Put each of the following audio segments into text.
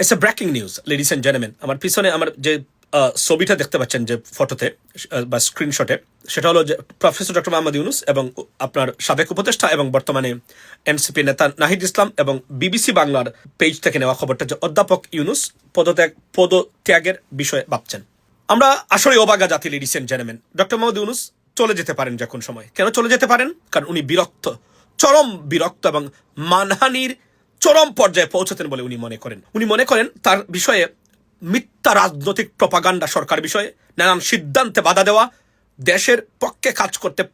It's a breaking news ladies and gentleman আমার পিছনে আমার যে ছবিটা দেখতে পাচ্ছেন যে ফটোতে বা স্ক্রিনশটে সেটা হলো যে প্রফেসর ডক্টর মোহাম্মদ ইউনুস এবং আপনার সাবেক উপদেষ্টা এবং বর্তমানে এনসিপি নেতা নাহিদ ইসলাম এবং বিবিসি বাংলার পেজ থেকে নেওয়া খবরটা যে অধ্যাপক ইউনুস পদত্যাগ, পদত্যাগের বিষয়ে ভাবছেন। আমরা আসলে অবাগা জাতি ladies and gentleman doctor Mohammad Yunus চলে যেতে পারেন যে কোন সময়। কেন চলে যেতে পারেন? কারণ উনি বিরক্ত, চরম বিরক্ত এবং মানহানির চরম পর্যায়ে পৌঁছতেন বলে উনি মনে করেন। উনি মনে করেন তার বিষয়ে মিথ্যা রাজনৈতিক প্রপাগান্ডা সরকার বিষয়ে, নানান সিদ্ধান্তে বাধা দেওয়া, দেশের পক্ষে কাজ করতে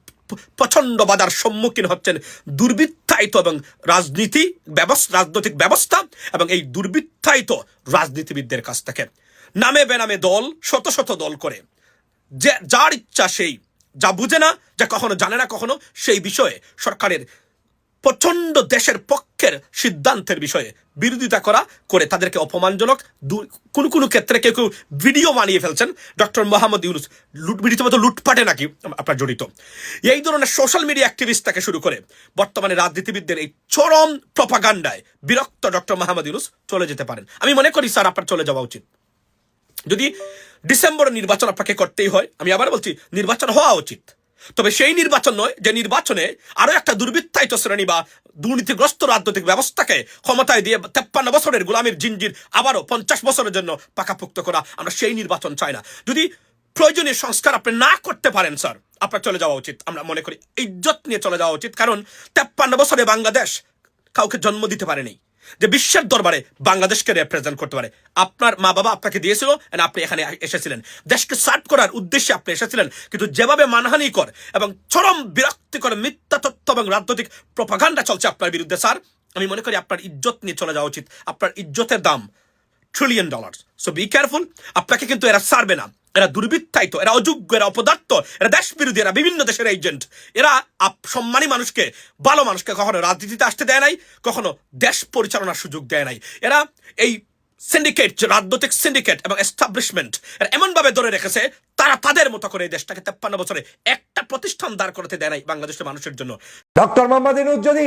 প্রচণ্ড বাধার সম্মুখীন হচ্ছেন দুর্বৃত্তায়িত এবং রাজনীতি ব্যবস্থা রাজনৈতিক ব্যবস্থা এবং এই দুর্বৃত্তায়িত রাজনীতিবিদদের কাছ থেকে। নামে বেনামে দল, শত শত দল করে। যে, যার ইচ্ছা সেই। যা বুঝে না, যা কখনো জানে না কখনো, সেই বিষয়ে সরকারের প্রচণ্ড দেশের পক্ষের সিদ্ধান্তের বিষয়ে বিরোধিতা করা করে তাদেরকে অপমানজনক কোনো কোনো ক্ষেত্রে কেউ কেউ ভিডিও বানিয়ে ফেলছেন। ডক্টর মোহাম্মদ ইউনুস লুট রীতিমতো লুটপাটে নাকি আপনার জড়িত। এই ধরনের সোশ্যাল মিডিয়া অ্যাক্টিভিস্ট থেকে শুরু করে বর্তমানে রাজনীতিবিদদের এই চরম প্রপাগান্ডায় বিরক্ত ডক্টর মোহাম্মদ ইউনুস চলে যেতে পারেন। আমি মনে করি, স্যার, আপনার চলে যাওয়া উচিত। যদি ডিসেম্বরে নির্বাচন আপনাকে করতেই হয়, আমি আবার বলছি, নির্বাচন হওয়া উচিত। তবে সেই নির্বাচন নয় যে নির্বাচনে আরও একটা দুর্বৃত্তায়িত শ্রেণি বা দুর্নীতিগ্রস্ত রাজনৈতিক ব্যবস্থাকে ক্ষমতায় দিয়ে তেপ্পান্ন বছরের গোলামীর জিনজির আবারও পঞ্চাশ বছরের জন্য পাকাপুক্ত করা আমরা সেই নির্বাচন চাই না। যদি প্রয়োজনীয় সংস্কার আপনি না করতে পারেন, স্যার, আপনার চলে যাওয়া উচিত। আমরা মনে করি ইজ্জত নিয়ে চলে যাওয়া উচিত, কারণ তেপ্পান্ন বছরে বাংলাদেশ কাউকে জন্ম দিতে পারেনি। যে বিশ্বের দরবারে বাংলাদেশকে রিপ্রেজেন্ট করতে পারে। আপনার মা বাবা আপনাকে দিয়েছিল and আপনি এখানে এসেছিলেন। দেশকে সার্ভ করার উদ্দেশ্যে আপনি এসেছিলেন, কিন্তু যেভাবে মানহানিকর এবং চরম বিরক্তিকর মিথ্যা তথ্য এবং রাজনৈতিক প্রপাগান্ডা চলছে আপনার বিরুদ্ধে স্যার আমি মনে করি আপনার ইজ্জত নিয়ে চলে যাওয়া উচিত। আপনার ইজ্জতের দাম trillion dollar so be careful আপনাকে কিন্তু এরা সারবে না। এরা দুর্বৃত্তায়িত, এরা অযোগ্য, এরা অপদার্থ, এরা দেশ বিরোধী এরা বিভিন্ন দেশের এজেন্ট। এরা সম্মানী মানুষকে, ভালো মানুষকে কখনো রাজনীতিতে আসতে দেয় নাই, কখনো দেশ পরিচালনার সুযোগ দেয় নাই। এরা এই সিন্ডিকেট রাজনৈতিক সিন্ডিকেট এবং এস্টাবলিশমেন্ট এরা এমনভাবে ধরে রেখেছে, তারা তাদের মতো করে এই দেশটাকে তেপ্পান্ন বছরে একটা প্রতিষ্ঠান দাঁড় করতে দেয় নাই বাংলাদেশের মানুষের জন্য। ডক্টর মোহাম্মদ যদি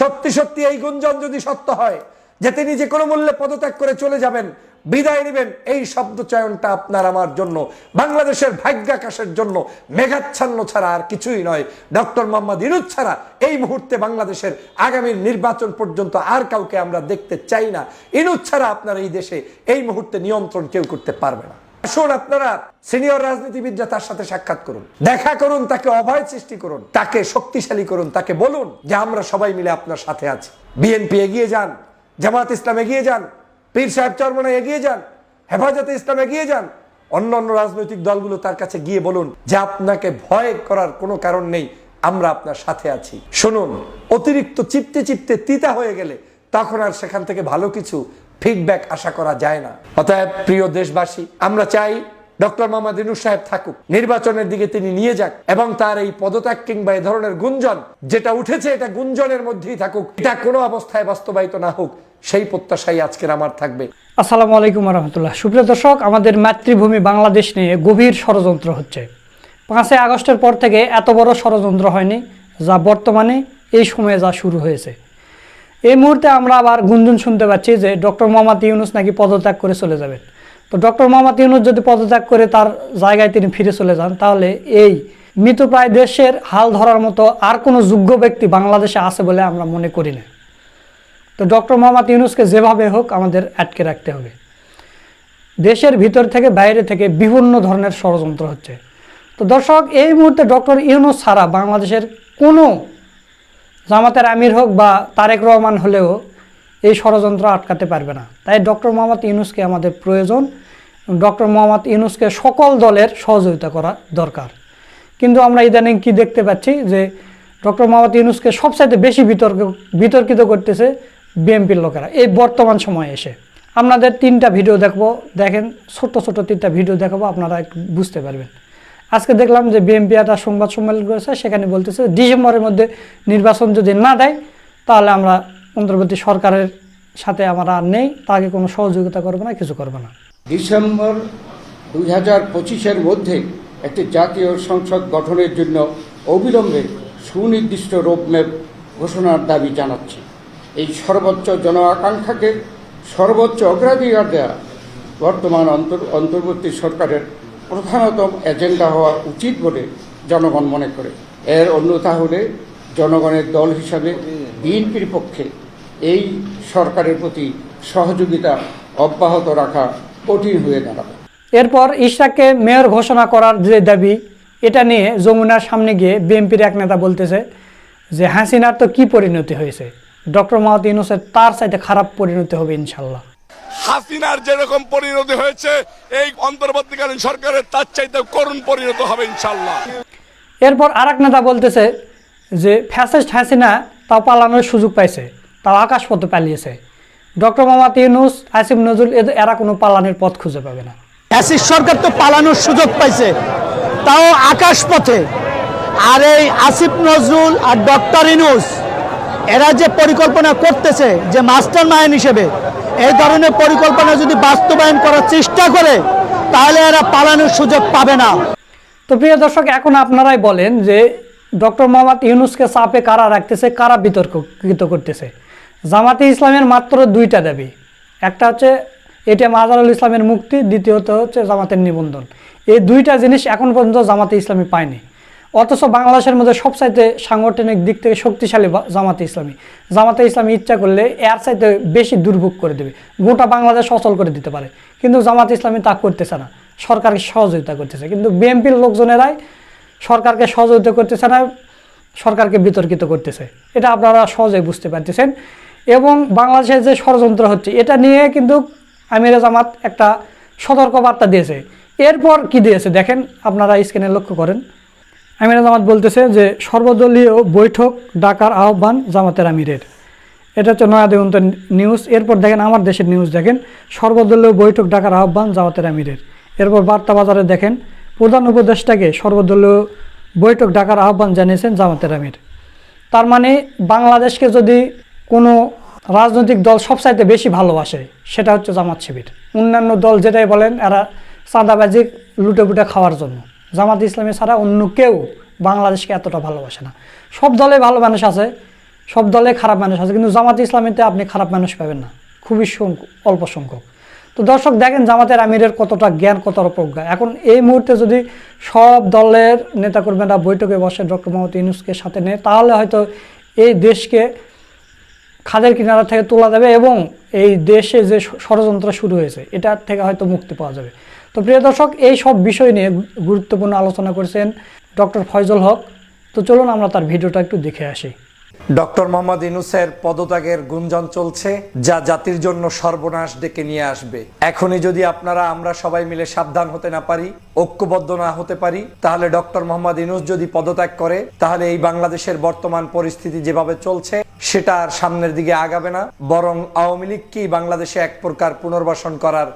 সত্যি সত্যি এই গুঞ্জন যদি সত্য হয়, যে তিনি যে কোনো মূল্যে পদত্যাগ করে চলে যাবেন বিদায় নেবেন। এই শব্দ চয়নটা আপনার আমার জন্য। বাংলাদেশের ভাগ্যাকাশের জন্য মেঘাচ্ছন্ন ছাড়া আর কিছুই নয়। ডক্টর মোহাম্মদ ইনুজ ছাড়া এই মুহূর্তে বাংলাদেশের আগামী নির্বাচন পর্যন্ত আর কাউকে আমরা দেখতে চাই না। ইনুজ ছাড়া আপনার এই দেশে এই মুহূর্তে নিয়ন্ত্রণ কেউ করতে পারবে না। আসুন আপনারা সিনিয়র রাজনীতিবিদরা তার সাথে সাক্ষাৎ করুন। দেখা করুন, তাকে অভয় সৃষ্টি করুন, তাকে শক্তিশালী করুন, তাকে বলুন যে আমরা সবাই মিলে আপনার সাথে আছি। বিএনপি এগিয়ে যান, জামাত ইসলাম এগিয়ে যান পীর সাহেব চরমনা এগিয়ে যান, হেফাজতে ইসলাম এগিয়ে যান। অন্য অন্য রাজনৈতিক দলগুলো তার কাছে গিয়ে বলুন যে আপনাকে ভয় করার কোনো কারণ নেই, আমরা আপনার সাথে আছি। শুনুন, অতিরিক্ত চিপতে চিপতে তিতা হয়ে গেলে তখন আর সেখান থেকে ভালো কিছু ফিডব্যাক আশা করা যায় না। অতএব প্রিয় দেশবাসী, আমরা চাই ডক্টর মোহাম্মদ ইনুস সাহেব থাকুক, নির্বাচনের দিকে তিনি নিয়ে যাক এবং তার এই পদত্যাগ কিংবা এই ধরনের গুঞ্জন, যেটা উঠেছে এটা গুঞ্জনের মধ্যেই থাকুক, এটা কোনো অবস্থায় বাস্তবায়িত না হোক সেই প্রত্যাশাই আজকের আমার থাকবে। আসসালামু আলাইকুম রহমতুল্লাহ সুপ্রিয় দর্শক, আমাদের মাতৃভূমি বাংলাদেশ নিয়ে গভীর ষড়যন্ত্র হচ্ছে। পাঁচই আগস্টের পর থেকে এত বড় ষড়যন্ত্র হয়নি যা বর্তমানে এই সময়ে যা শুরু হয়েছে। এই মুহূর্তে আমরা আবার গুঞ্জন শুনতে পাচ্ছি যে ডক্টর মোহাম্মদ ইউনুস নাকি পদত্যাগ করে চলে যাবেন। তো ডক্টর মোহাম্মদ ইউনুস যদি পদত্যাগ করে তার জায়গায় তিনি ফিরে চলে যান, তাহলে এই মৃতপ্রায় দেশের হাল ধরার মতো আর কোনো যোগ্য ব্যক্তি বাংলাদেশে আছে বলে আমরা মনে করি না। তো ডক্টর মোহাম্মদ ইউনুসকে যেভাবে হোক আমাদের আটকে রাখতে হবে। দেশের ভিতর থেকে বাইরে থেকে বিভিন্ন ধরনের ষড়যন্ত্র হচ্ছে। তো দর্শক, এই মুহূর্তে ডক্টর ইউনুস ছাড়া বাংলাদেশের কোনো জামাতের আমির হোক বা তারেক রহমান হলেও এই ষড়যন্ত্র আটকাতে পারবে না। তাই ডক্টর মোহাম্মদ ইউনুসকে আমাদের প্রয়োজন। ডক্টর মোহাম্মদ ইউনুসকে সকল দলের সহযোগিতা করা দরকার। কিন্তু আমরা ইদানিং কি দেখতে পাচ্ছি যে ডক্টর মোহাম্মদ ইউনুসকে সবচাইতে বেশি বিতর্ক বিতর্কিত করতেছে বিএনপির লোকেরা, এই বর্তমান সময়ে এসে। আপনাদের তিনটা ভিডিও দেখব, দেখেন ছোট ছোট তিনটা ভিডিও দেখাবো, আপনারা বুঝতে পারবেন। আজকে দেখলাম যে বিএমপি একটা সংবাদ সম্মেলন করেছে, সেখানে বলতেছে ডিসেম্বরের মধ্যে নির্বাচন যদি না দেয়, তাহলে আমরা অন্তর্বর্তী সরকারের সাথে আমরা আর নেই, তাকে কোনো সহযোগিতা করবে না, কিছু করবে না। ডিসেম্বর দুই হাজার পঁচিশের মধ্যে একটি জাতীয় সংসদ গঠনের জন্য অবিলম্বে সুনির্দিষ্ট রোডম্যাপ ঘোষণার দাবি জানাচ্ছি। এই সর্বোচ্চ জন আকাঙ্ক্ষাকে সর্বোচ্চ অগ্রাধিকার দেওয়া বর্তমান অন্তর, অন্তর্বর্তী সরকারের প্রধানতম এজেন্ডা হওয়া উচিত বলে জনগণ মনে করে। এর অন্যথা হলে জনগণের দল হিসাবে বিএনপির পক্ষে এই সরকারের প্রতি সহযোগিতা অব্যাহত রাখা কঠিন হয়ে দাঁড়াবে। এরপর ইশরাককে মেয়র ঘোষণা করার যে দাবি, এটা নিয়ে যমুনার সামনে গিয়ে বিএনপির এক নেতা বলতেছে যে হাসিনার তো কি পরিণতি হয়েছে? ডক্টর মাহত ইউনুসের তার চাইতে খারাপ পরিণতি হবে ইনশাল্লাহ হাসিনার যেরকম পরিণতি হয়েছে এই অন্তর্বর্তীকালীন সরকারের তার চাইতে করুণ পরিণত হবে ইনশাল্লাহ এরপর আর এক নেতা বলতেছে যে ফ্যাসিস্ট হাসিনা তাও পালানোর সুযোগ পাইছে তাও আকাশপথে পালিয়েছে। ডক্টর মোহাম্মদ ইউনুস আসিফ নজরুল এদের এরা কোনো পালানোর পথ খুঁজে পাবে না। অ্যাসিস সরকার তো পালানোর সুযোগ পাইছে তাও আকাশ পথে। আর এই আসিফ নজরুল আর ডক্টর ইনুস এরা যে পরিকল্পনা করতেছে যে মাস্টার মাইন্ড হিসেবে, এই ধরনের পরিকল্পনা যদি বাস্তবায়ন করার চেষ্টা করে, তাহলে এরা পালানোর সুযোগ পাবে না। তো প্রিয় দর্শক, এখন আপনারাই বলেন যে ডক্টর মোহাম্মদ ইউনুসকে চাপে কারা রাখতেছে, কারা বিতর্কিত করতেছে? জামাতে ইসলামের মাত্র দুইটা দাবি। একটা হচ্ছে এটা আজহারুল ইসলামের মুক্তি, দ্বিতীয়ত হচ্ছে জামাতের নিবন্ধন। এই দুইটা জিনিস এখন পর্যন্ত জামাতে ইসলামী পায়নি। অথচ বাংলাদেশের মধ্যে সবচাইতে সাংগঠনিক দিক থেকে শক্তিশালী জামাতে ইসলামী। জামাতে ইসলামী ইচ্ছা করলে এর চাইতে বেশি দুর্ভোগ করে দেবে। গোটা বাংলাদেশ অচল করে দিতে পারে। কিন্তু জামাতে ইসলামী তা করতেছে না। সরকারকে সহযোগিতা করতেছে। কিন্তু বিএনপির লোকজনেরাই সরকারকে সহযোগিতা করতেছে না, সরকারকে বিতর্কিত করতেছে। এটা আপনারা সহজেই বুঝতে পারতেছেন। এবং বাংলাদেশের যে ষড়যন্ত্র হচ্ছে, এটা নিয়ে কিন্তু আমিরা জামাত একটা সতর্ক বার্তা দিয়েছে। এরপর কি দিয়েছে? দেখেন, আপনারা স্ক্রিনে লক্ষ্য করেন। আমিরা জামাত বলতেছে যে সর্বদলীয় বৈঠক ডাকার আহ্বান জামাতের আমিরের। এটা হচ্ছে নয়া দিগন্ত নিউজ। এরপর দেখেন আমার দেশের নিউজ দেখেন, সর্বদলীয় বৈঠক ডাকার আহ্বান জামাতের আমিরের। এরপর বার্তা বাজারে দেখেন, প্রধান উপদেষ্টাকে সর্বদলীয় বৈঠক ডাকার আহ্বান জানিয়েছেন জামাতের আমির। তার মানে বাংলাদেশকে যদি কোনো রাজনৈতিক দল সবচাইতে বেশি ভালোবাসে, সেটা হচ্ছে জামাত শিবির। অন্যান্য দল যেটাই বলেন, এরা চাঁদাবাজি লুটে পুটে খাওয়ার জন্য। জামাত ইসলামী ছাড়া অন্য কেউ বাংলাদেশকে এতটা ভালোবাসে না। সব দলে ভালো মানুষ আছে, সব দলে খারাপ মানুষ আছে, কিন্তু জামাত ইসলামীতে আপনি খারাপ মানুষ পাবেন না। খুবই অল্প সংখ্যক। তো দর্শক, দেখেন জামাতের আমিরের কতটা জ্ঞান, কতটা প্রজ্ঞা। এখন এই মুহূর্তে যদি সব দলের নেতাকর্মীরা বৈঠকে বসে ডক্টর মোহাম্মদ ইউনুসকে সাথে নেয়, তাহলে হয়তো এই দেশকে খাদের কিনারা থেকে তোলা যাবে এবং এই দেশে যে ষড়যন্ত্র শুরু হয়েছে, এটার থেকে হয়তো মুক্তি পাওয়া যাবে। তো প্রিয় দর্শক, এই সব বিষয় নিয়ে গুরুত্বপূর্ণ আলোচনা করেছেন ডক্টর ফয়জল হক। তো চলুন আমরা তার ভিডিওটা একটু দেখে আসি। ডক্টর মোহাম্মদ ইনুসের পদত্যাগের গুঞ্জন চলছে, যা জাতির জন্য সর্বনাশ ডেকে নিয়ে আসবে। এখনই যদি আপনারা, আমরা সবাই মিলে সাবধান হতে না পারি, ঐক্যবদ্ধ না হতে পারি, তাহলে ডক্টর মোহাম্মদ ইনুস যদি পদত্যাগ করে, তাহলে এই বাংলাদেশের বর্তমান পরিস্থিতি যেভাবে চলছে, সেটা আর সামনের দিকে আগাবে না, বরং আওয়ামী লীগকেই বাংলাদেশে এক প্রকার পুনর্বাসন করার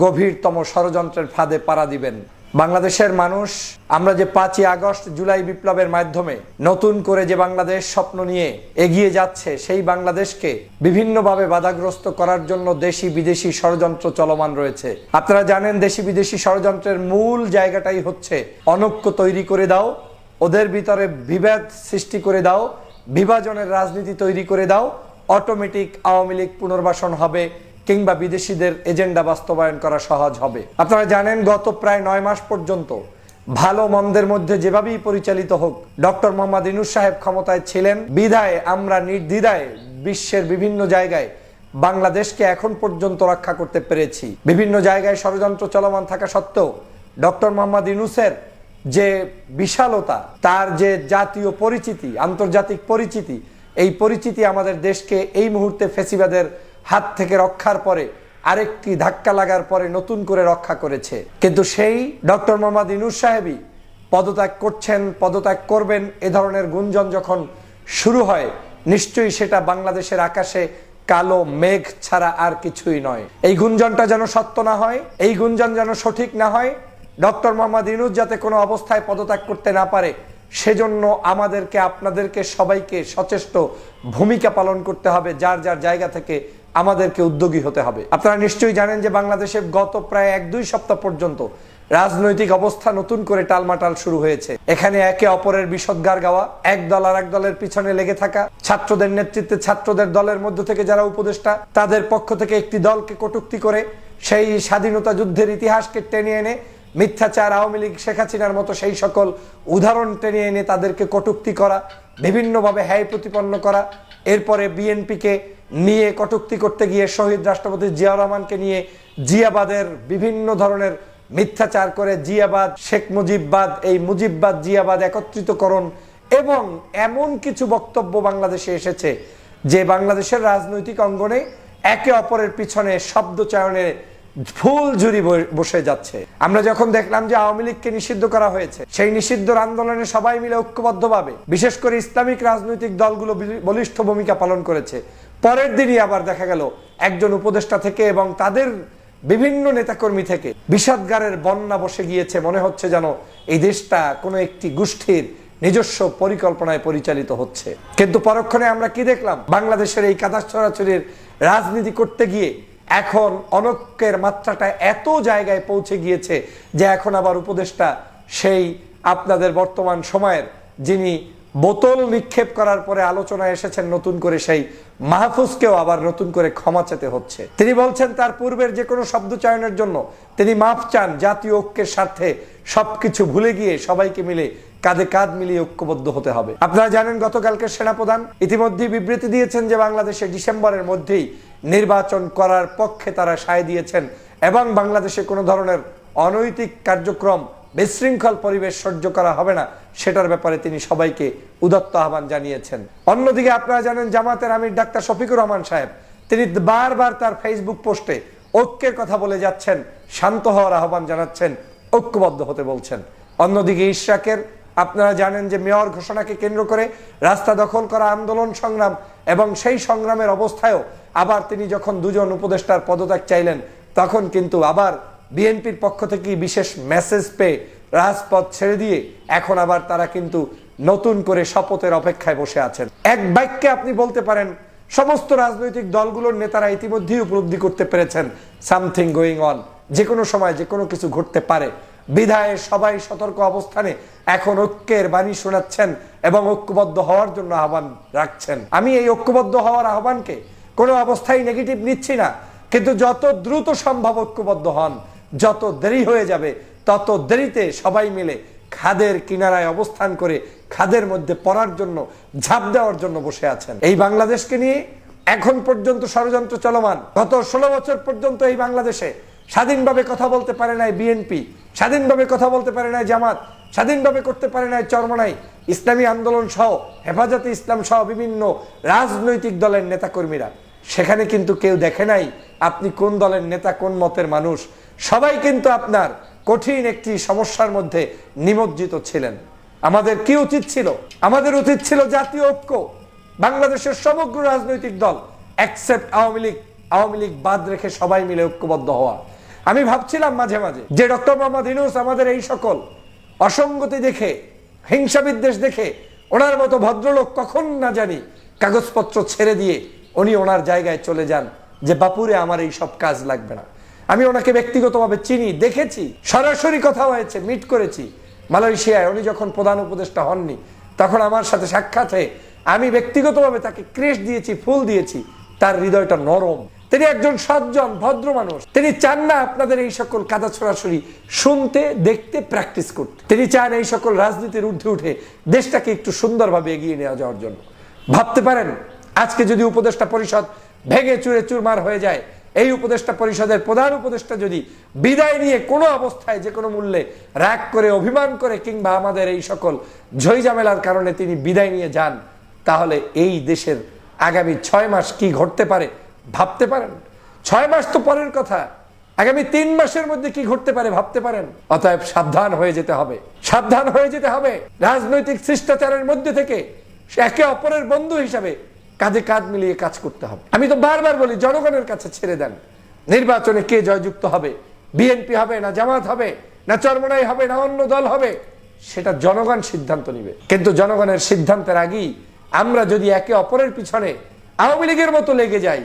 গভীরতম ষড়যন্ত্রের ফাঁদে পাড়া দিবেন। বাংলাদেশের মানুষ, আমরা যে পাঁচই আগস্ট জুলাই বিপ্লবের মাধ্যমে নতুন করে যে বাংলাদেশ স্বপ্ন নিয়ে এগিয়ে যাচ্ছে, সেই বাংলাদেশকে বিভিন্নভাবে বাধাগ্রস্ত করার জন্য দেশি বিদেশি ষড়যন্ত্র চলমান রয়েছে। আপনারা জানেন দেশি বিদেশি ষড়যন্ত্রের মূল জায়গাটাই হচ্ছে অনৈক্য তৈরি করে দাও, ওদের ভিতরে বিভেদ সৃষ্টি করে দাও, বিভাজনের রাজনীতি তৈরি করে দাও, অটোমেটিক আওয়ামী লীগ পুনর্বাসন হবে কিংবা বিদেশিদের এজেন্ডা বাস্তবায়ন করা সহজ হবে। আপনারা জানেন, গত প্রায় নয় মাস পর্যন্ত ভালো মন্দের মধ্যে যেভাবেই পরিচালিত হোক, ডক্টর মোহাম্মদ ইনুস সাহেব ক্ষমতায় ছিলেন। বিধায় আমরা নির্দ্বিধায় বিশ্বের বিভিন্ন জায়গায় বাংলাদেশকে এখন পর্যন্ত রক্ষা করতে পেরেছি। বিভিন্ন জায়গায় ষড়যন্ত্র চলমান থাকা সত্ত্বেও ডক্টর মোহাম্মদ ইনুসের যে বিশালতা, তার যে জাতীয় পরিচিতি, আন্তর্জাতিক পরিচিতি, এই পরিচিতি আমাদের দেশকে এই মুহূর্তে ফেসিবাদের হাত থেকে রক্ষার পরে আরেকটি ধাক্কা লাগার পরে নতুন করে রক্ষা করেছে। কিন্তু সেই ডক্টর মোহাম্মদ ইনুস সাহেবই পদত্যাগ করছেন, পদত্যাগ করবেন, এ ধরনের গুঞ্জন যখন শুরু হয়, নিশ্চয়ই সেটা বাংলাদেশের আকাশে কালো মেঘ ছাড়া আর কিছুই নয়। এই গুঞ্জনটা যেন সত্য না হয়, এই গুঞ্জন যেন সঠিক না হয়, ডক্টর মোহাম্মদ ইনুস যাতে কোনো অবস্থায় পদত্যাগ করতে না পারে, সেজন্য আমাদেরকে, আপনাদেরকে সবাইকে সচেষ্ট ভূমিকা পালন করতে হবে, যার যার জায়গা থেকে আমাদেরকে উদ্যোগী হতে হবে। আপনারা নিশ্চয়ই জানেন যে বাংলাদেশে গত প্রায় এক, দুই সপ্তাহ পর্যন্ত রাজনৈতিক অবস্থা নতুন করে টালমাটাল শুরু হয়েছে। এখানে একে অপরের বিষদগার গাওয়া এক দল আর এক দলের পিছনে লেগে থাকা, ছাত্রদের নেতৃত্বে ছাত্রদের দলের মধ্য থেকে যারা উপদেষ্টা, তাদের পক্ষ থেকে একটি দলকে কটূক্তি করে সেই স্বাধীনতা যুদ্ধের ইতিহাসকে টেনে এনে, মিথ্যাচার আওয়ামী লীগ, শেখ হাসিনার মতো সেই সকল উদাহরণ টেনে এনে তাদেরকে কটূক্তি করা, বিভিন্নভাবে হ্যায় প্রতিপন্ন করা এরপরে বিএনপিকে নিয়ে কটুক্তি করতে গিয়ে শহীদ রাষ্ট্রপতি জিয়া রহমানকে নিয়ে জিয়াবাদের বিভিন্ন ধরনের মিথ্যাচার করে জিয়াবাদ, শেখ মুজিববাদ, এই মুজিববাদ, জিয়াবাদ একত্রিতকরণ এবং এমন কিছু বক্তব্য বাংলাদেশে এসেছে যে বাংলাদেশের রাজনৈতিক অঙ্গনে একে অপরের পিছনে শব্দ চয়নে ফুল ঝুরি বসে যাচ্ছে। আমরা যখন দেখলাম যে আওয়ামী লীগকে নিষিদ্ধ করা হয়েছে, সেই নিষিদ্ধর আন্দোলনে সবাই মিলে ঐক্যবদ্ধভাবে, বিশেষ করে ইসলামিক রাজনৈতিক দলগুলো বলিষ্ঠ ভূমিকা পালন করেছে। পরের দিনই আবার দেখা গেল, একজন উপদেষ্টা থেকে এবং তাদের বিভিন্ন নেতাকর্মী থেকে বিষাদগারের বন্যা বসে গিয়েছে। মনে হচ্ছে যেন এই দেশটা কোনো একটি গোষ্ঠীর নিজস্ব পরিকল্পনায় পরিচালিত হচ্ছে। কিন্তু পরক্ষণে আমরা কি দেখলাম? বাংলাদেশের এই কাদা ছড়াছড়ির রাজনীতি করতে গিয়ে এখন অনক্যের মাত্রাটা এত জায়গায় পৌঁছে গিয়েছে যে এখন আবার উপদেষ্টা সেই আপনাদের বর্তমান সময়ের যিনি বোতল নিক্ষেপ করার পরে আলোচনায় এসেছেন নতুন করে সেই মাহফুজকেও আবার নতুন করে ক্ষমা চেতে হচ্ছে। তিনি বলছেন, তার পূর্বের যে কোনো শব্দ চয়নের জন্য তিনি মাফ চান, জাতীয় ঐক্যের স্বার্থে সবকিছু ভুলে গিয়ে সবাইকে মিলে কাঁধে কাঁধ মিলিয়ে ঐক্যবদ্ধ হতে হবে। আপনারা জানেন, গতকালকে সেনাপ্রধান ইতিমধ্যেই বিবৃতি দিয়েছেন যে বাংলাদেশে ডিসেম্বরের মধ্যেই নির্বাচন করার পক্ষে তারা সায় দিয়েছেন এবং বাংলাদেশে কোনো ধরনের অনৈতিক কার্যক্রম বিশৃঙ্খল পরিবেশ সহ্য করা হবে না, সেটার ব্যাপারে তিনি সবাইকে উদত্ত আহ্বান জানিয়েছেন। অন্যদিকে আপনারা জানেন, জামাতের আমির ডাক্তার শফিকুর রহমান সাহেব, তিনি বারবার তার ফেসবুক পোস্টে ঐক্যের কথা বলে যাচ্ছেন, শান্ত হওয়ার আহ্বান জানাচ্ছেন, ঐক্যবদ্ধ হতে বলছেন। অন্যদিকে ইশরাকের, আপনারা জানেন যে মেয়র ঘোষণাকে কেন্দ্র করে রাস্তা দখল করা আন্দোলন সংগ্রাম এবং সেই সংগ্রামের অবস্থায়ও আবার তিনি যখন দুজন উপদেষ্টার পদত্যাগ চাইলেন, তখন কিন্তু আবার বিএনপির পক্ষ থেকে বিশেষ মেসেজ পেয়ে রাজপথ ছেড়ে দিয়ে এখন আবার তারা কিন্তু নতুন করে শপথের অপেক্ষায় বসে আছেন? এক বাক্যে আপনি বলতে পারেন, সমস্ত রাজনৈতিক দলগুলোর নেতারা ইতিমধ্যেই উপলব্ধি করতে পেরেছেন সামথিং গোয়িং অন যে কোনো সময় যে কোনো কিছু ঘটতে পারে। বিধায় সবাই সতর্ক অবস্থানে এখন ঐক্যের বাণী শোনাচ্ছেন এবং ঐক্যবদ্ধ হওয়ার জন্য আহ্বান রাখছেন। আমি এই ঐক্যবদ্ধ হওয়ার আহ্বানকে কোনো অবস্থায় নেগেটিভ নিচ্ছি না, কিন্তু যত দ্রুত সম্ভব ঐক্যবদ্ধ হন। যত দেরি হয়ে যাবে, তত দেরিতে সবাই মিলে খাদের কিনারায় অবস্থান করে খাদের মধ্যে পড়ার জন্য, ঝাঁপ দেওয়ার জন্য বসে আছেন। এই বাংলাদেশকে নিয়ে এখন পর্যন্ত ষড়যন্ত্র চলমান। গত ষোলো বছর পর্যন্ত এই বাংলাদেশে স্বাধীনভাবে কথা বলতে পারে নাই বিএনপি, স্বাধীনভাবে কথা বলতে পারে নাই জামাত, স্বাধীনভাবে করতে পারে নাই চরমনাই, ইসলামী আন্দোলন সহ, হেফাজতে ইসলাম সহ বিভিন্ন রাজনৈতিক দলের নেতাকর্মীরা। সেখানে কিন্তু কেউ দেখে নাই আপনি কোন দলের নেতা, কোন মতের মানুষ সবাই কিন্তু আপনার কঠিন একটি সমস্যার মধ্যে নিমজ্জিত ছিলেন। আমাদের কি উচিত ছিল? আমাদের উচিত ছিল জাতীয় ঐক্য। বাংলাদেশের সমগ্র রাজনৈতিক দল অ্যাকসেপ্ট আওয়ামী লীগ আওয়ামী লীগ বাদ রেখে সবাই মিলে ঐক্যবদ্ধ হওয়া। আমি ভাবছিলাম মাঝে মাঝে যে ডক্টর মোহাম্মদ ইনুস আমাদের এই সকল অসঙ্গতি দেখে, হিংসা বিদ্বেষ দেখে, ওনার মতো ভদ্রলোক কখন না জানি কাগজপত্র ছেড়ে দিয়ে উনি ওনার জায়গায় চলে যান যে বাপুরে আমার এই সব কাজ লাগবে না। আমি ওনাকে ব্যক্তিগতভাবে চিনি, দেখেছি, সরাসরি কথা হয়েছে মিট করেছি। মালয়েশিয়ায় উনি যখন প্রধান উপদেষ্টা হননি, তখন আমার সাথে সাক্ষাৎ হয়ে আমি ব্যক্তিগতভাবে তাকে ক্রেশ দিয়েছি, ফুল দিয়েছি, তার হৃদয়টা নরম। তিনি একজন সজ্জন, ভদ্র মানুষ। তিনি চান না আপনাদের এই সকল কাদা ছড়াছড়ি শুনতে, দেখতে প্র্যাকটিস করতে। তিনি চান এই সকল রাজনীতির ঊর্ধ্বে উঠে দেশটাকে একটু সুন্দরভাবে এগিয়ে নিয়ে যাওয়ার জন্য। ভাবতে পারেন, আজকে যদি উপদেষ্টা পরিষদ ভেঙে চুরে চুরমার হয়ে যায় এই উপদেষ্টা পরিষদের প্রধান উপদেষ্টা যদি বিদায় নিয়ে কোনো অবস্থায় যে কোনো মূল্যে রাগ করে, অভিমান করে কিংবা আমাদের এই সকল ঝইঝামেলার কারণে তিনি বিদায় নিয়ে যান, তাহলে এই দেশের আগামী ছয় মাস কি ঘটতে পারে ভাবতে পারেন? ছয় মাস তো পরের কথা। আগামী তিন মাসের মধ্যে কি ঘটতে পারে ভাবতে পারেন? অতএব সাবধান হয়ে যেতে হবে। সাবধান হয়ে যেতে হবে। রাজনৈতিক শিষ্টাচারের মধ্যে থেকে একে অপরের বন্ধু হিসাবে কাঁধে কাঁধ মিলিয়ে কাজ করতে হবে। আমি তো বারবার বলি, জনগণের কাছে ছেড়ে দেন। নির্বাচনে কে জয়যুক্ত হবে? বিএনপি হবে না জামাত হবে? না চরমনাই হবে? না অন্য দল হবে? সেটা জনগণ সিদ্ধান্ত নিবে। কিন্তু জনগণের সিদ্ধান্তের আগেই আমরা যদি একে অপরের পিছনে আওয়ামী লীগের মতো লেগে যাই,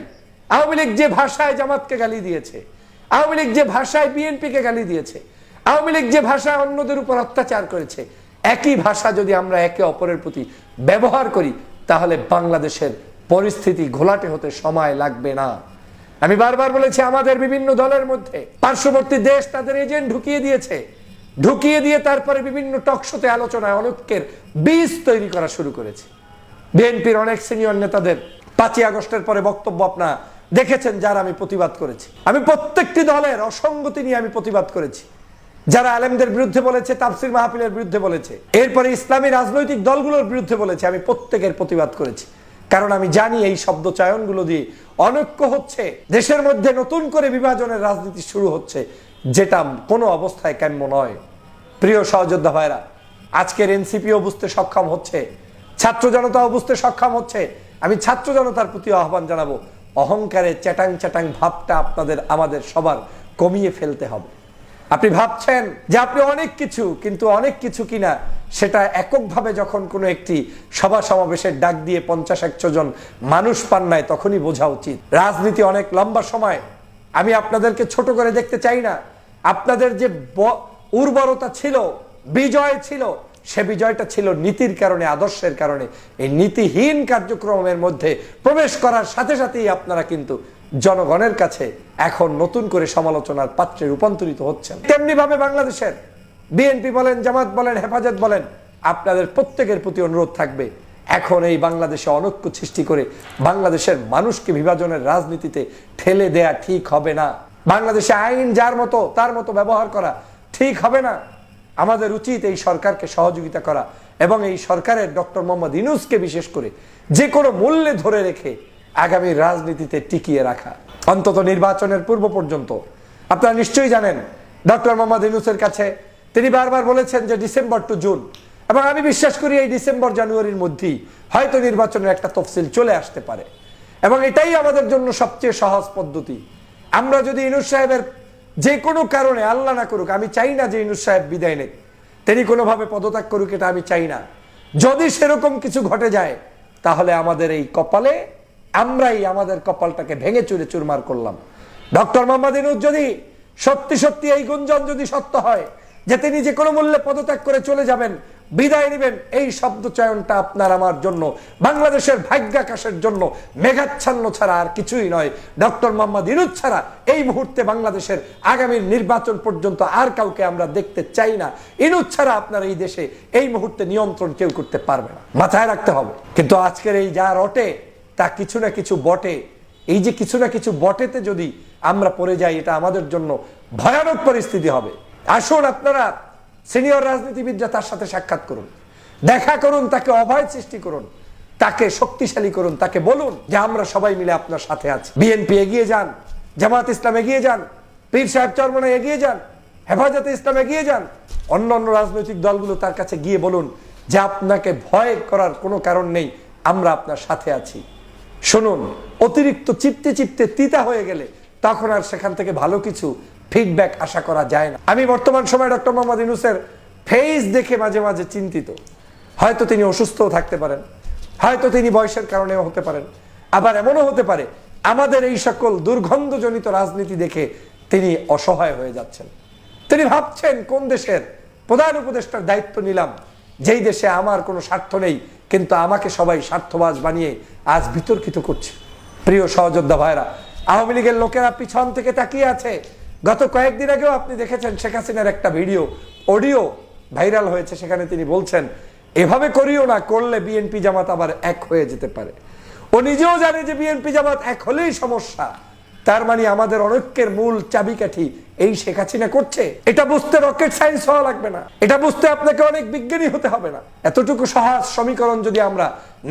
আওয়ামী লীগ যে ভাষায় জামাতকে গালি দিয়েছে, আওয়ামী লীগ যে ভাষায় বিএনপিকে গালি দিয়েছে, আওয়ামী লীগ যে ভাষায় অন্যদের উপর অত্যাচার করেছে, একই ভাষা যদি আমরা একে অপরের প্রতি ব্যবহার করি, তাহলে বাংলাদেশের পরিস্থিতি ঘোলাটে হতে সময় লাগবে না। আমি বারবার বলেছি, আমাদের বিভিন্ন দলের মধ্যে পার্শ্ববর্তী দেশ তাদের এজেন্ট ঢুকিয়ে দিয়েছে। ঢুকিয়ে দিয়ে তারপরে বিভিন্ন টকশোতে আলোচনায় অনৈক্যের বীজ তৈরি করা শুরু করেছে। বিএনপির অনেক সিনিয়র নেতাদের পাঁচই আগস্টের পরে বক্তব্য আপনারা দেখেছেন, যারা আমি প্রতিবাদ করেছি। আমি প্রত্যেকটি দলের অসঙ্গতি নিয়ে আমি প্রতিবাদ করেছি। যারা আলেমদের বিরুদ্ধে বলেছে, তাফসির মাহফিলের বিরুদ্ধে বলেছে, এরপরে ইসলামী রাজনৈতিক দলগুলোর বিরুদ্ধে বলেছে, আমি প্রত্যেকের প্রতিবাদ করেছি। কারণ আমি জানি এই শব্দ চয়নগুলো দিয়ে অনৈক্য হচ্ছে। দেশের মধ্যে নতুন করে বিভাজনের রাজনীতি শুরু হচ্ছে, যেটা কোনো অবস্থায় কাম্য নয়। প্রিয় সহযোদ্ধা ভাইরা, আজকের এনসিপিও বুঝতে সক্ষম হচ্ছে, ছাত্র জনতাও বুঝতে সক্ষম হচ্ছে। আমি ছাত্র জনতার প্রতি আহ্বান জানাব, অহংকারে চ্যাটাং চ্যাটাং ভাবটা আপনাদের, আমাদের সবার কমিয়ে ফেলতে হবে। আপনি ভাবছেন যে আপনি অনেক কিছু, কিন্তু অনেক কিছু কিনা, সেটা এককভাবে যখন কোনো একটি সভা সমাবেশের ডাক দিয়ে পঞ্চাশ একশো জন মানুষ পান নাই, তখনই বোঝা উচিত। রাজনীতি অনেক লম্বা সময়। আমি আপনাদেরকে ছোট করে দেখতে চাই না। আপনাদের যে উর্বরতা ছিল, বিজয় ছিল, সে বিজয়টা ছিল নীতির কারণে, আদর্শের কারণে। এই নীতিহীন কার্যক্রমের মধ্যে প্রবেশ করার সাথে সাথেই আপনারা কিন্তু জনগণের কাছে এখন নতুন করে সমালোচনার পাত্রে রূপান্তরিত হচ্ছেন। তেমনি ভাবে বাংলাদেশের বিএনপি বলেন, জামাত বলেন, হেফাজত বলেন, আপনাদের প্রত্যেকের প্রতি অনুরোধ থাকবে, এখন এই বাংলাদেশে অনৈক্য সৃষ্টি করে বাংলাদেশের মানুষকে বিভাজনের রাজনীতিতে ঠেলে দেয়া ঠিক হবে না। বাংলাদেশে আইন যার মতো, তার মতো ব্যবহার করা ঠিক হবে না। আমাদের উচিত এই সরকারকে সহযোগিতা করা এবং এই সরকারের ডক্টর মোহাম্মদ ইনুসকে বিশেষ করে যে কোনো মূল্যে ধরে রেখে আগামী রাজনীতিতে টিকিয়ে রাখা, অন্তত নির্বাচনের পূর্ব পর্যন্ত। আপনারা নিশ্চয়ই জানেন, ডক্টর মোহাম্মদ ইনুসের কাছে তিনি বারবার বলেছেন যে ডিসেম্বর টু জুন, এবং আমি বিশ্বাস করি এই ডিসেম্বর জানুয়ারির মধ্যেই হয়তো নির্বাচনের একটা তফসিল চলে আসতে পারে। এবং এটাই আমাদের জন্য সবচেয়ে সহজ পদ্ধতি। আমরা যদি ইনুস সাহেবের যে কোনো কারণে আল্লাহ না করুক, আমি চাই না যে ইনুস সাহেব বিদায় নেই তিনি কোনোভাবে পদত্যাগ করুক, এটা আমি চাই না। যদি সেরকম কিছু ঘটে যায়, তাহলে আমাদের এই কপালে আমরাই আমাদের কপালটাকে ভেঙে চুরে চুরমার করলাম। ডক্টর মোহাম্মদ ইনুস যদি সত্যি সত্যি এই গুঞ্জন যদি সত্য হয় যে তিনি যে কোনো মূল্যে পদত্যাগ করে চলে যাবেন, বিদায় নেবেন, এই শব্দ চয়নটা আপনার আমার জন্য, বাংলাদেশের ভাগ্যাকাশের জন্য মেঘাচ্ছন্ন ছাড়া আর কিছুই নয়। ডক্টর মোহাম্মদ ইনুজ ছাড়া এই মুহূর্তে বাংলাদেশের আগামীর নির্বাচন পর্যন্ত আর কাউকে আমরা দেখতে চাই না। ইনুজ ছাড়া আপনার এই দেশে এই মুহূর্তে নিয়ন্ত্রণ কেউ করতে পারবে না। মাথায় রাখতে হবে। কিন্তু আজকের এই যা রটে তা কিছু না কিছু বটে। এই যে কিছু না কিছু বটেতে যদি আমরা পড়ে যাই, এটা আমাদের জন্য ভয়ানক পরিস্থিতি হবে। আসুন আপনারা সিনিয়র রাজনীতিবিদরা তার সাথে সাক্ষাৎ করুন। দেখা করুন, তাকে অভয় সৃষ্টি করুন, তাকে শক্তিশালী করুন, তাকে বলুন যে আমরা সবাই মিলে আপনার সাথে আছি। বিএনপি এগিয়ে যান, জামাত ইসলাম এগিয়ে যান, পীর সাহেব চরমনা এগিয়ে যান, হেফাজতে ইসলাম এগিয়ে যান। অন্য অন্য রাজনৈতিক দলগুলো তার কাছে গিয়ে বলুন যে আপনাকে ভয় করার কোনো কারণ নেই, আমরা আপনার সাথে আছি। শুনুন, অতিরিক্ত চিপতে চিপতে তিতা হয়ে গেলে তখন আর সেখান থেকে ভালো কিছু ফিডব্যাক আশা করা যায় না। আমি বর্তমান সময় ডক্টর মোহাম্মদ ইনুসের ফেস দেখে মাঝে মাঝে চিন্তিত। হয়তো তিনি অসুস্থও থাকতে পারেন, হয়তো তিনি বয়সের কারণেও হতে পারেন। আবার এমনও হতে পারে, আমাদের এই সকল দুর্গন্ধজনিত রাজনীতি দেখে তিনি অসহায় হয়ে যাচ্ছেন। তিনি ভাবছেন, কোন দেশের প্রধান উপদেষ্টার দায়িত্ব নিলাম, যেই দেশে আমার কোনো স্বার্থ নেই কিন্তু আমাকে সবাই স্বার্থবাজ বানিয়ে আজ বিতর্কিত করছে। প্রিয় সহযোদ্ধা ভাইরা আওয়ামী লীগের লোকেরা পিছন থেকে তাকিয়ে আছে। গত কয়েকদিন আগেও আপনি দেখেছেন শেখ হাসিনার একটা ভিডিও, অডিও ভাইরাল হয়েছে। সেখানে তিনি বলছেন, এভাবে করিও না, করলে বিএনপি জামাত আবার এক হয়ে যেতে পারে। ও নিজেও জানে যে বিএনপি জামাত এক হলেই সমস্যা। তার মানে আমাদের অনৈক্যের মূল চাবিকাঠি এই শেখ হাসিনা করছে, এটা বুঝতে রকেট সায়েন্স হওয়া লাগবে না। এটা বুঝতে আপনাকে অনেক বিজ্ঞানী হতে হবে না। এতটুকু সহজ সমীকরণ যদি আমরা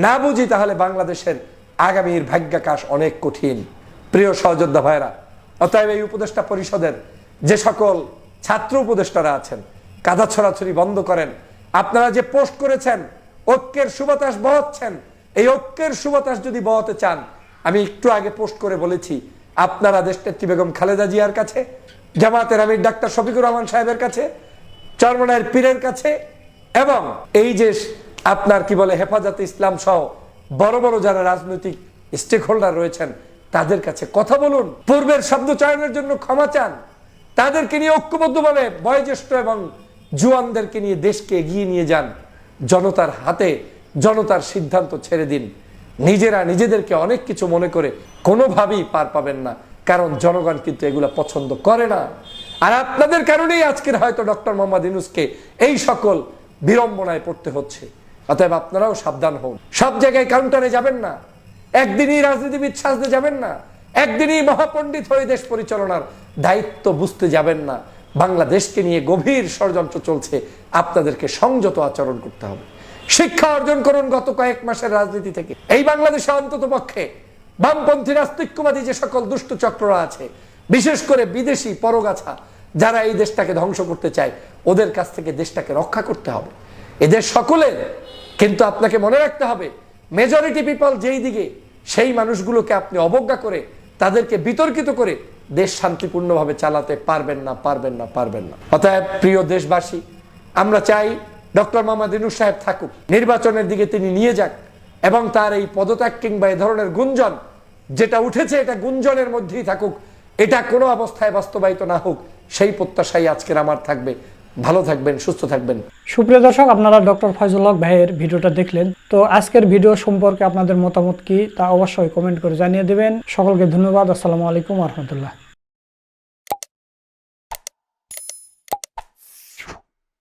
না বুঝি, তাহলে বাংলাদেশের আগামীর ভাগ্যাকাশ অনেক কঠিন। প্রিয় সহযোদ্ধা ভাইরা অতএব এই উপদেষ্টা পরিষদের যে সকল ছাত্র উপদেষ্টারা আছেন, কাদা ছড়াছড়ি বন্ধ করেন। আপনারা যে পোস্ট করেছেন, ঐক্যের সুবাতাস বহাচ্ছেন, এই ঐক্যের সুবাতাস যদি বহাতে চান, আমি একটু আগে পোস্ট করে বলেছি, আপনারা দেশনেত্রী বেগম খালেদা জিয়ার কাছে জামাতের আমির ডাক্তার শফিকুর রহমান সাহেবের কাছে চরমনায়ের পীরের কাছে, এবং এই যে আপনার কি বলে হেফাজতে ইসলাম সহ বড় বড় যারা রাজনৈতিক স্টেক হোল্ডার রয়েছেন, তাদের কাছে কথা বলুন। পূর্বের শব্দ চয়নের জন্য ক্ষমা চান। তাদেরকে নিয়ে ঐক্যবদ্ধভাবে বয়োজ্যেষ্ঠ এবং জুয়ানদেরকে নিয়ে দেশকে এগিয়ে নিয়ে যান। জনতার হাতে জনতার সিদ্ধান্ত ছেড়ে দিন। নিজেরা নিজেদেরকে অনেক কিছু মনে করে কোনোভাবেই পার পাবেন না। কারণ জনগণ কিন্তু এগুলো পছন্দ করে না। আর আপনাদের কারণেই আজকের হয়তো ডক্টর মোহাম্মদ ইনুসকে এই সকল বিড়ম্বনায় পড়তে হচ্ছে। অতএব আপনারাও সাবধান হন। সব জায়গায় কাউন্টারে যাবেন না। একদিনই রাজনীতিবিদ সাজতে যাবেন না। একদিনই মহাপণ্ডিত হয়ে দেশ পরিচালনার দায়িত্ব বুঝতে যাবেন না। বাংলাদেশকে নিয়ে গভীর ষড়যন্ত্র চলছে। আপনাদেরকে সংযত আচরণ করতে হবে। শিক্ষা অর্জন করুন গত কয়েক মাসের রাজনীতি থেকে। এই বাংলাদেশে অন্তত পক্ষে বামপন্থী নাস্তিক্যবাদী যে সকল দুষ্ট চক্ররা আছে, বিশেষ করে বিদেশি পরগাছা, যারা এই দেশটাকে ধ্বংস করতে চায়, ওদের কাছ থেকে দেশটাকে রক্ষা করতে হবে। এদের সকলের কিন্তু আপনাকে মনে রাখতে হবে মেজরিটি পিপল যেই দিকে, সেই মানুষগুলোকে আপনি অবজ্ঞা করে, তাদেরকে বিতর্কিত করে দেশ শান্তিপূর্ণভাবে চালাতে পারবেন না পারবেন না পারবেন না। অতএব প্রিয় দেশবাসী, আমরা চাই ডক্টর মোহাম্মদ ইনুস সাহেব থাকুক, নির্বাচনের দিকে তিনি নিয়ে যাক, এবং তার এই পদত্যাগ কিংবা এ ধরনের গুঞ্জন যেটা উঠেছে এটা গুঞ্জনের মধ্যেই থাকুক, এটা কোনো অবস্থায় বাস্তবায়িত না হোক, সেই প্রত্যাশাই আজকের আমার থাকবে। ভালো থাকবেন, সুস্থ থাকবেন। সুপ্রিয় দর্শক, আপনারা ডক্টর ফয়জুল হক ভাইয়ের ভিডিওটা দেখলেন। তো আজকের ভিডিও সম্পর্কে আপনাদের মতামত কি তা অবশ্যই কমেন্ট করে জানিয়ে দেবেন। সকলকে ধন্যবাদ। আসসালামু আলাইকুম রহমতুল্লাহ।